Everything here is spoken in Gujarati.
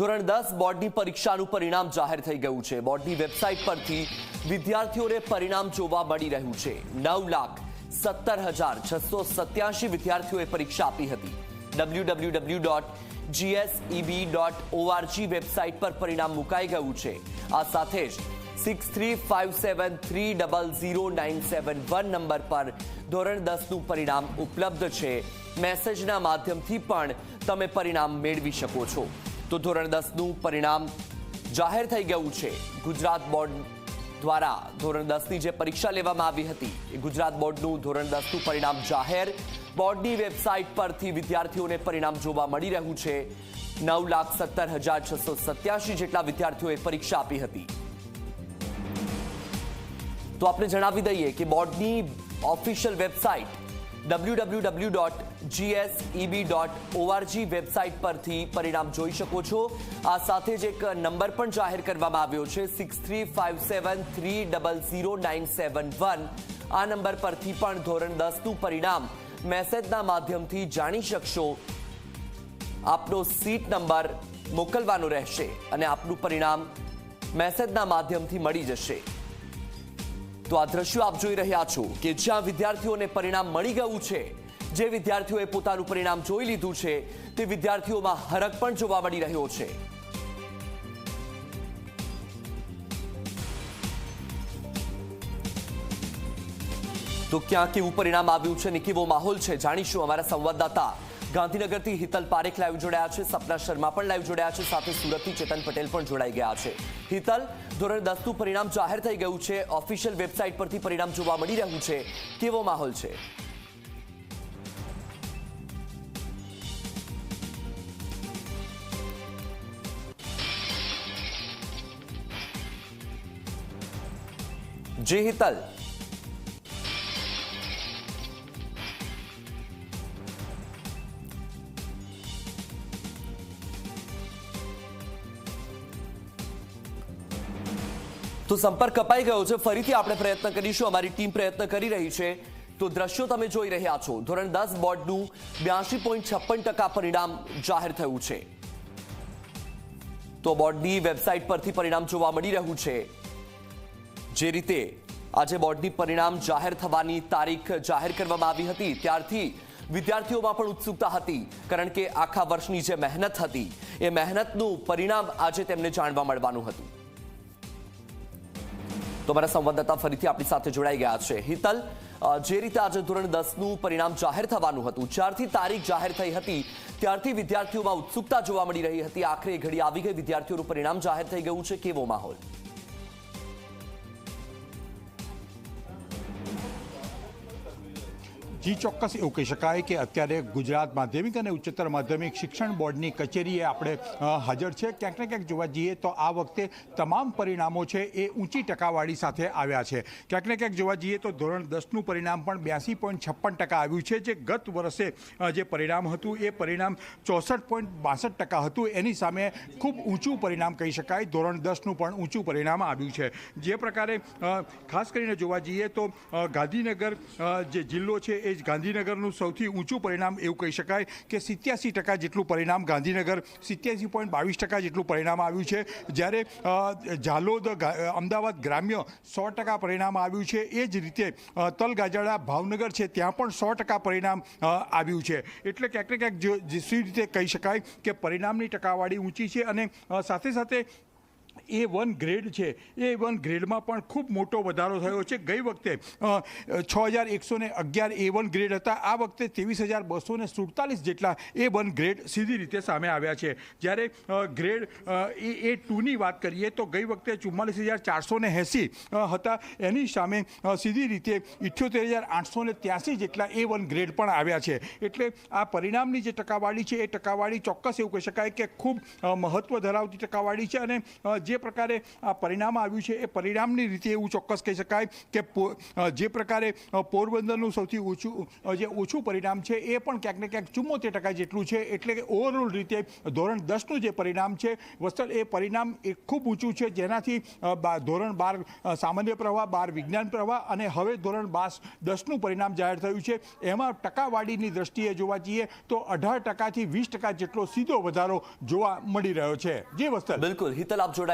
ધોરણ દસ બોર્ડની પરીક્ષાનું પરિણામ જાહેર થઈ ગયું છે. બોર્ડની વેબસાઇટ પરથી વિદ્યાર્થીઓને પરિણામ જોવા મળી રહ્યું છે. નવ લાખ સત્તર હજાર છસો સત્યાસી વિદ્યાર્થીઓએ પરીક્ષા આપી હતી. W W W dot GSEB dot ORG website પર પરિણામ મુકાઈ ગયું છે. આ સાથે જ six three five seven three double zero nine seven one number પર ધોરણ દસનું પરિણામ ઉપલબ્ધ છે. મેસેજના માધ્યમથી પણ તમે પરિણામ મેળવી શકો છો. તો ધોરણ દસનું પરિણામ જાહેર થઈ ગયું છે. ગુજરાત બોર્ડ દ્વારા ધોરણ દસની જે પરીક્ષા લેવામાં આવી હતી, એ ગુજરાત બોર્ડનું ધોરણ દસનું પરિણામ જાહેર. બોર્ડની વેબસાઇટ પરથી વિદ્યાર્થીઓને પરિણામ જોવા મળી રહ્યું છે. નવ લાખ સત્તર હજાર છસો સત્યાસી જેટલા વિદ્યાર્થીઓએ પરીક્ષા આપી હતી. તો આપણે જણાવી દઈએ કે બોર્ડની ઓફિશિયલ વેબસાઇટ www.gseb.org વેબસાઇટ પરથી પરિણામ જોઈ શકો છો. આ સાથે જ એક નંબર પણ જાહેર કરવામાં આવ્યો છે six three five seven three double zero nine seven one આ નંબર પરથી પણ ધોરણ દસનું પરિણામ મેસેજના માધ્યમથી જાણી શકશો. આપનો સીટ નંબર મોકલવાનો રહેશે અને આપનું પરિણામ મેસેજના માધ્યમથી મળી જશે. તો આ દ્રશ્યો આપ જોઈ રહ્યા છો કે જ્યાં વિદ્યાર્થીઓને પરિણામ મળી ગયું છે, જે વિદ્યાર્થીઓએ પોતાનું પરિણામ જોઈ લીધું છે, તે વિદ્યાર્થીઓમાં હરક પણ જોવા મળી રહ્યો છે. તો ક્યાં કેવું પરિણામ આવ્યું છે ને કેવો માહોલ છે, જાણીશું અમારા સંવાદદાતા ગાંધીનગરથી હિતલ પારેખ લાઈવ જોડાયા છે, સપના શર્મા પણ લાઈવ જોડાયા છે, સાથે સુરતથી ચેતન પટેલ પણ જોડાઈ ગયા છે. હિતલ, ધોરણ દસનું પરિણામ જાહેર થઈ ગયું છે ઓફિશિયલ વેબસાઇટ પરથી પરિણામ જોવા મળી રહ્યું છે. કેવો માહોલ છે? જી હિતલ. તો સંપર્ક કપાઈ ગયો છે. ફરીથી આપણે પ્રયત્ન કરીશું. અમારી ટીમ પ્રયત્ન કરી રહી છે. તો દ્રશ્યો તમે જોઈ રહ્યા છો. ધોરણ દસ બોર્ડનું બ્યાસી પોઈન્ટ છપ્પન ટકા પરિણામ જાહેર થયું છે. તો બોર્ડની વેબસાઇટ પરથી પરિણામ જોવા મળી રહ્યું છે. જે રીતે આજે બોર્ડની પરિણામ જાહેર થવાની તારીખ જાહેર કરવામાં આવી હતી, ત્યારથી વિદ્યાર્થીઓમાં પણ ઉત્સુકતા હતી, કારણ કે આખા વર્ષની જે મહેનત હતી, એ મહેનતનું પરિણામ આજે તેમને જાણવા મળવાનું હતું. તો મારા સંવાદદાતા ફરીથી આપણી સાથે જોડાઈ ગયા છે. હિતલ જે રીતે આજે ધોરણ દસનું પરિણામ જાહેર થવાનું હતું, જ્યારથી તારીખ જાહેર થઈ હતી, ત્યારથી વિદ્યાર્થીઓમાં ઉત્સુકતા જોવા મળી રહી હતી. આખરે ઘડી આવી ગઈ, વિદ્યાર્થીઓનું પરિણામ જાહેર થઈ ગયું છે. કેવો માહોલ? જી ચોક્કસ એવું કહી શકાય કે અત્યારે ગુજરાત માધ્યમિક અને ઉચ્ચતર માધ્યમિક શિક્ષણ બોર્ડની કચેરીએ આપણે હાજર છે. ક્યાંક ને ક્યાંક જોવા જઈએ તો આ વખતે તમામ પરિણામો છે એ ઊંચી ટકાવાળી સાથે આવ્યા છે. ક્યાંક ને ક્યાંક જોવા જઈએ તો ધોરણ દસનું પરિણામ પણ બ્યાસી પોઈન્ટ છપ્પન ટકા આવ્યું છે. જે ગત વર્ષે જે પરિણામ હતું એ પરિણામ ચોસઠ પોઈન્ટ બાસઠ ટકા હતું. એની સામે ખૂબ ઊંચું પરિણામ કહી શકાય. ધોરણ દસનું પણ ઊંચું પરિણામ આવ્યું છે. જે પ્રકારે ખાસ કરીને જોવા જઈએ તો ગાંધીનગર જે જિલ્લો છે એ જ ગાંધીનગરનું સૌથી ઊંચું પરિણામ એવું કહી શકાય કે સિત્યાસી ટકા જેટલું પરિણામ ગાંધીનગર, સિત્યાસી પોઈન્ટ બાવીસ ટકા જેટલું પરિણામ આવ્યું છે. જ્યારે ઝાલોદ અમદાવાદ ગ્રામ્ય સો ટકા પરિણામ આવ્યું છે. એ જ રીતે તલગાજાડા, ભાવનગર છે ત્યાં પણ સો ટકા પરિણામ આવ્યું છે. એટલે ક્યાંક ને ક્યાંક જે રીતે કહી શકાય કે પરિણામની ટકાવાળી ઊંચી છે અને સાથે સાથે એ વન ગ્રેડ છે. એ વન ગ્રેડમાં પણ ખૂબ મોટો વધારો થયો છે. ગઈ વખતે છ હજાર એકસો ને અગિયાર એ વન ગ્રેડ હતા. આ વખતે ત્રેવીસ હજાર બસો ને સુડતાલીસ જેટલા એ વન ગ્રેડ સીધી રીતે સામે આવ્યા છે. જ્યારે ગ્રેડ એ એ ટુની વાત કરીએ તો ગઈ વખતે ચુમ્માલીસ હજાર ચારસો ને એંસી હતા. એની સામે સીધી રીતે ઇઠ્યોતેર હજાર આઠસો ને ત્યાસી જેટલા એ વન ગ્રેડ પણ આવ્યા છે. એટલે આ પરિણામની જે ટકાવાળી છે, એ ટકાવાળી ચોક્કસ એવું કહી શકાય કે ખૂબ મહત્ત્વ ધરાવતી ટકાવાળી છે અને જે પ્રકારે આ પરિણામ આવ્યું છે, એ પરિણામની રીતે એવું ચોક્કસ કહી શકાય કે જે પ્રકારે પોરબંદરનું સૌથી ઓછું જે ઓછું પરિણામ છે, એ પણ ક્યાંક ને ક્યાંક ચુમ્મોતેર ટકા જેટલું છે, એટલે કે ઓવરઓલ રીતે ધોરણ દસનું જે પરિણામ છે વસ્તલ એ પરિણામ એ ખૂબ ઊંચું છે, જેનાથી ધોરણ બાર સામાન્ય પ્રવાહ, બાર વિજ્ઞાન પ્રવાહ અને હવે ધોરણ બાર દસનું પરિણામ જાહેર થયું છે. એમાં ટકાવારીની દ્રષ્ટિએ જોવા જઈએ તો અઢાર ટકાથી વીસ ટકા જેટલો સીધો વધારો જોવા મળી રહ્યો છે. જે વસ્તલ બિલકુલ. હિતલ, આપ જોડાયા